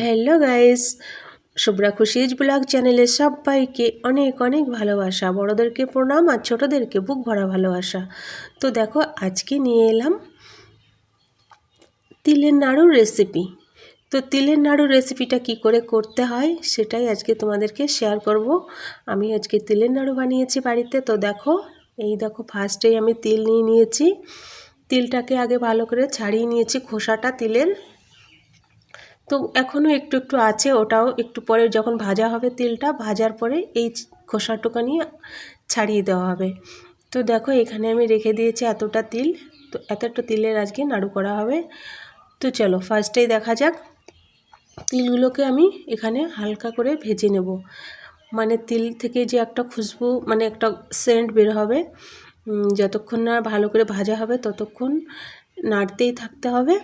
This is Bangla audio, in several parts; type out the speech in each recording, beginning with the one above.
Hello guys Shubhra Khushi's blog চ্যানেলে সবাইকে অনেক অনেক ভালোবাসা। বড়োদেরকে প্রণাম আর ছোটোদেরকে বুক ভরা ভালোবাসা। তো দেখো, আজকে নিয়ে এলাম তিলের নাড়ুর রেসিপি তো তিলের নাড়ু রেসিপিটা কি করে করতে হয় সেটাই আজকে তোমাদেরকে শেয়ার করব। আমি আজকে তিলের নাড়ু বানিয়েছি বাড়িতে, তো দেখো, এই দেখো ফার্স্টেই আমি তিল নিয়ে নিয়েছি। তিলটাকে আগে ভালো করে ছাড়িয়ে নিয়েছি খোসাটা তিলের। তো এখনও একটু একটু আছে, ওটাও একটু পরে যখন ভাজা হবে তিলটা, ভাজার পরে এই খোসাটুকানি ছাড়িয়ে দেওয়া হবে। তো দেখো, এখানে আমি রেখে দিয়েছি এতটা তিল, তো এতটা তিলের আজকে নাড়ু করা হবে। তো চলো ফার্স্টেই দেখা যাক। তিলগুলোকে আমি এখানে হালকা করে ভেজে নেব। মানে তিল থেকে যে একটা খুশবু মানে একটা সেন্ট বের হবে যতক্ষণ না ভালো করে ভাজা হবে ততক্ষণ নাড়তেই থাকতে হবে।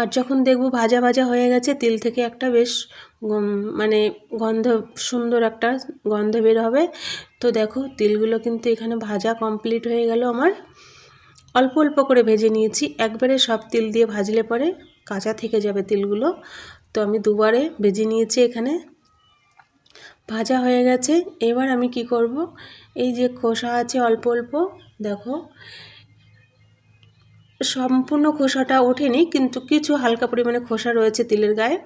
আর যখন দেখব ভাজা ভাজা হয়ে গেছে, তিল থেকে একটা বেশ মানে গন্ধ, সুন্দর একটা গন্ধ বের হবে। তো দেখো, তিলগুলো কিন্তু এখানে ভাজা কমপ্লিট হয়ে গেল আমার। অল্প অল্প করে ভেজে নিয়েছি। একবারে সব তিল দিয়ে ভাজলে পরে কাঁচা থেকে যাবে তিলগুলো। তো আমি দুবারে ভেজে নিয়েছি এখানে। ভাজা হয়ে গেছে। এবার আমি কি করব? এই যে খোসা আছে অল্প অল্প, দেখো। সম্পূর্ণ খোসাটা ওঠেনি, কিন্তু কিছু হালকা পরিমাণে খোসা রয়েছে তিলের গায়ে।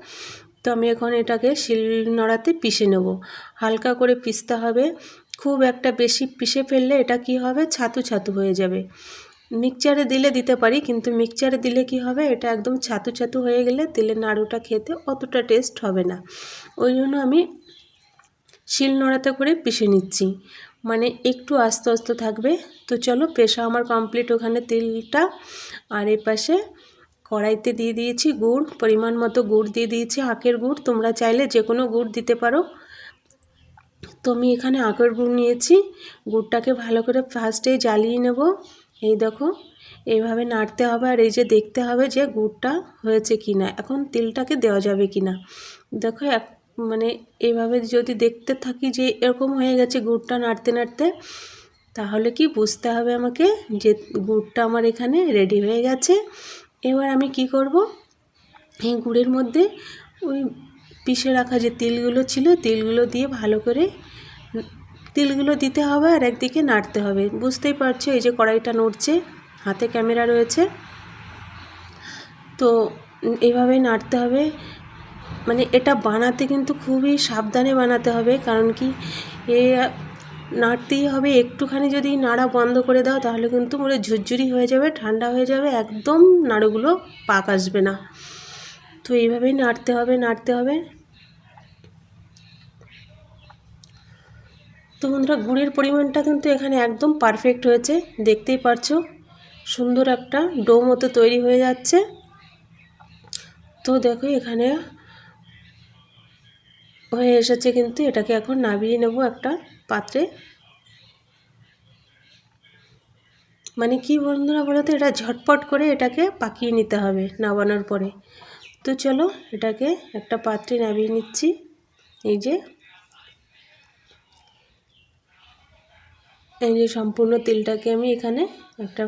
তো আমি এখন এটাকে শিল নড়াতে পিষে নেব। হালকা করে পিষতে হবে। খুব একটা বেশি পিষে ফেললে এটা কি হবে? ছাতু ছাতু হয়ে যাবে। মিক্সচারে দিলে দিতে পারি, কিন্তু মিক্সচারে দিলে কি হবে? এটা একদম ছাতু ছাতু হয়ে গেলে তেলের নাড়ুটা খেতে অতটা টেস্ট হবে না। ওই জন্য আমি শিল নোড়াতে করে পিষে নিচ্ছি। মানে একটু আস্তে আস্তে থাকবে। তো চলো, পেশা আমার কমপ্লিট ওখানে তেলটা। আর এ পাশে কড়াইতে দিয়ে দিয়েছি গুড়, পরিমাণ মতো গুড় দিয়ে দিয়েছি আখের গুড়। তোমরা চাইলে যে কোনো গুড় দিতে পারো। তো আমি এখানে আখের গুড় নিয়েছি। গুড়টাকে ভালো করে ফার্স্টেই জ্বালিয়ে নেব। এই দেখো, এইভাবে নাড়তে হবে আর এই যে দেখতে হবে যে গুড়টা হয়েছে কি না, এখন তেলটাকে দেওয়া যাবে কি না। দেখো এক মানে এভাবে যদি দেখতে থাকি যে এরকম হয়ে গেছে গুড়টা নাড়তে নাড়তে, তাহলে কি বুঝতে হবে আমাকে যে গুড়টা আমার এখানে রেডি হয়ে গেছে। এবার আমি কি করব? এই গুড়ের মধ্যে ওই পিষে রাখা যে তিলগুলো ছিল, তিলগুলো দিয়ে ভালো করে তিলগুলো দিতে হবে আর একদিকে নাড়তে হবে। বুঝতেই পারছ, এই যে কড়াইটা নড়ছে, হাতে ক্যামেরা রয়েছে। তো এইভাবে নাড়তে হবে। মানে এটা বানাতে কিন্তু খুবই সাবধানে বানাতে হবে, কারণ কি, এ নাড়তেই হবে। একটুখানি যদি নাড়া বন্ধ করে দাও, তাহলে কিন্তু মনে ঝুরঝুরি হয়ে যাবে, ঠান্ডা হয়ে যাবে, একদম নাড়ুগুলো পাক আসবে না। তো এইভাবেই নাড়তে হবে নাড়তে হবে। তো বন্ধুরা, গুড়ের পরিমাণটা কিন্তু এখানে একদম পারফেক্ট হয়েছে। দেখতেই পারছ, সুন্দর একটা ডো মতো তৈরি হয়ে যাচ্ছে। তো দেখো, এখানে হয়ে এসেছে কিন্তু, এটাকে এখন নামিয়ে নেব একটা পাত্রে। মানে কি বন্ধুরা বলো তো, এটা ঝটপট করে এটাকে পাকিয়ে নিতে হবে নামানোর পরে। তো চলো, এটাকে একটা পাত্রে নামিয়ে নিচ্ছি। এই যে এই যে সম্পূর্ণ তেলটাকে আমি এখানে একটা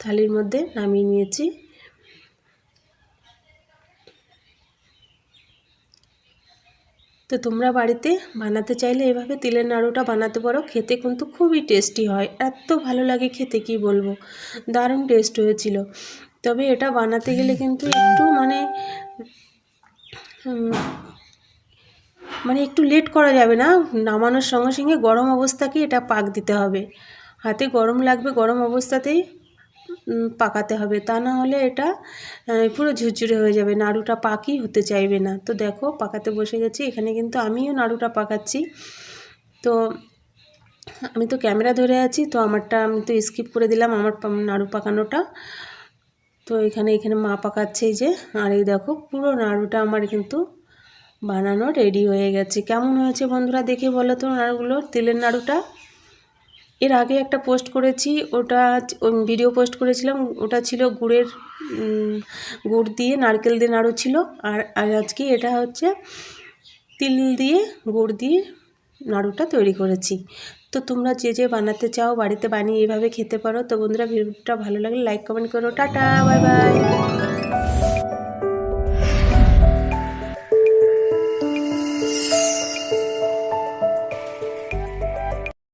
থালির মধ্যে নামিয়ে নিয়েছি। তো তোমরা বাড়িতে বানাতে চাইলে এভাবে তিলের নাড়ুটা বানাতে পারো, খেতে কিন্তু খুবই টেস্টি হয়। এত ভালো লাগে খেতে, কি বলব? দারুণ টেস্ট হয়েছিল। তবে এটা বানাতে গেলে কিন্তু একটু মানে মানে একটু লেট করা যাবে না, নামানোর সঙ্গে সঙ্গে গরম অবস্থাকে এটা পাক দিতে হবে। হাতে গরম লাগবে, গরম অবস্থাতেই পাকাতে হবে। তা না হলে এটা পুরো ঝুরঝুরে হয়ে যাবে, নাড়ুটা পাকই হতে চাইবে না। তো দেখো, পাকাতে বসে গেছি, এখানে কিন্তু আমিও নাড়ুটা পাকাচ্ছি। তো আমি তো ক্যামেরা ধরে আছি, তো আমারটা আমি তো স্কিপ করে দিলাম আমার নাড়ু পাকানোটা। তো এখানে এখানে মা পাকাচ্ছে যে, আর এই দেখো, পুরো নাড়ুটা আমার কিন্তু বানানো রেডি হয়ে গেছে। কেমন হয়েছে বন্ধুরা দেখে বলো তো নাড়ুগুলো, তেলের নাড়ুটা? এর আগে একটা পোস্ট করেছি, ওটা ভিডিও পোস্ট করেছিলাম, ওটা ছিল গুড়ের গুড় দিয়ে নারকেল দিয়ে নাড়ু ছিল। আর আর আজকে এটা হচ্ছে তিল দিয়ে গুড় দিয়ে নাড়ুটা তৈরি করেছি। তো তোমরা যে যে বানাতে চাও, বাড়িতে বানিয়ে এভাবে খেতে পারো। তো বন্ধুরা ভিডিওটা ভালো লাগলে লাইক কমেন্ট করো। Tata bye bye